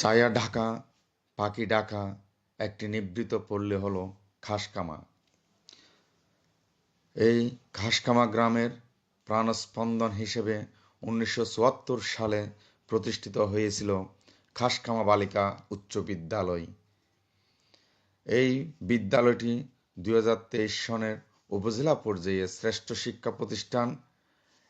ছায়া ঢাকা, পাখি ডাকা একটি নিবৃত পল্লী হল খাসকামা। এই খাসকামা গ্রামের প্রাণস্পন্দন হিসেবে উনিশশো চুয়াত্তর সালে প্রতিষ্ঠিত হয়েছিল খাসকামা বালিকা উচ্চ বিদ্যালয়। এই বিদ্যালয়টি দু হাজার তেইশ সনের উপজেলা পর্যায়ে শ্রেষ্ঠ শিক্ষা প্রতিষ্ঠান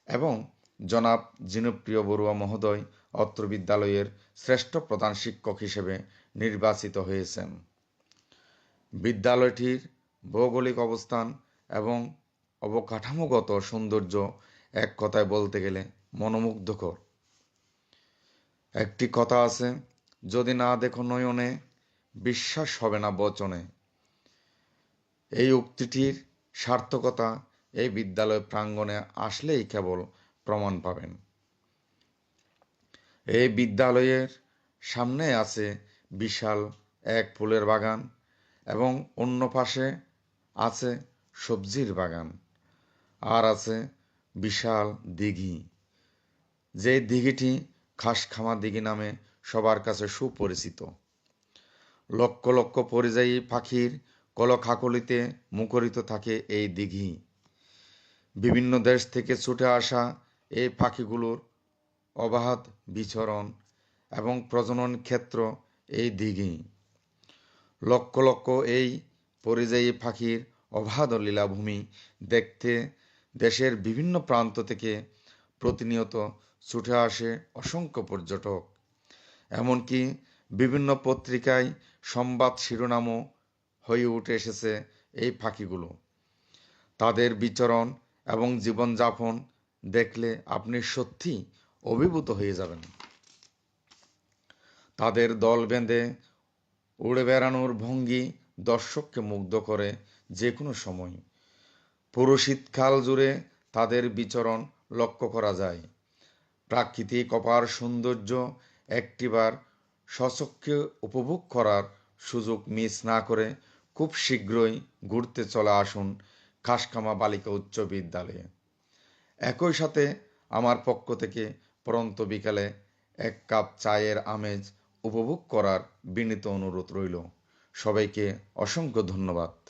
এবং জনাব জিনুপ্রিয় বড়ুয়া মহোদয় অত্র বিদ্যালয়ের শ্রেষ্ঠ প্রধান শিক্ষক হিসেবে নির্বাচিত হয়েছেন। বিদ্যালয়টির ভৌগোলিক অবস্থান এবং অবকাঠামোগত সৌন্দর্য এক কথায় বলতে গেলে মনোমুগ্ধকর। একটি কথা আছে, যদি না দেখো নয়নে, বিশ্বাস হবে না বচনে। এই উক্তিটির সার্থকতা এই বিদ্যালয় প্রাঙ্গণে আসলেই কেবল প্রমাণ পাবেন। এই বিদ্যালয়ের সামনে আছে বিশাল এক ফুলের বাগান এবং অন্য পাশে আছে সবজির বাগান। আর আছে বিশাল দিঘি। যে দিঘিটি খাসখামা দিঘি নামে সবার কাছে সুপরিচিত। লক্ষ লক্ষ পরিযায়ী পাখির কলখাকলিতে মুখরিত থাকে এই দিঘি। বিভিন্ন দেশ থেকে ছুটে আসা এই পাখিগুলোর অবাধ, বিচরণ এবং প্রজনন ক্ষেত্র এই দিঘি লক্ষ লক্ষ এই পরিযায়ী পাখির অবাধ লীলাভূমি দেখতে দেশের বিভিন্ন প্রান্ত থেকে প্রতিনিয়ত ছুটে আসে অসংখ্য পর্যটক। এমনকি বিভিন্ন পত্রিকায় সংবাদ শিরোনামও হয়ে উঠে এসেছে এই পাখিগুলো। তাদের বিচরণ এবং জীবনযাপন দেখলে আপনি সত্যি অভিভূত হয়ে যাবেন। তাদের দল বেঁধে উড়ে বেড়ানোর ভঙ্গি দর্শককে মুগ্ধ করে যে কোনো সময়। পুরো শীতকাল জুড়ে তাদের বিচরণ লক্ষ্য করা যায়। প্রাকৃতিক অপার সৌন্দর্য একটিবার সচক্ষে উপভোগ করার সুযোগ মিস না করে খুব শীঘ্রই ঘুরতে চলে আসুন খাসকামা বালিকা উচ্চ বিদ্যালয়ে। একই সাথে আমার পক্ষ থেকে পরন্ত বিকালে এক কাপ চায়ের আমেজ উপভোগ করার বিনীত অনুরোধ রইল। সবাইকে অসংখ্য ধন্যবাদ।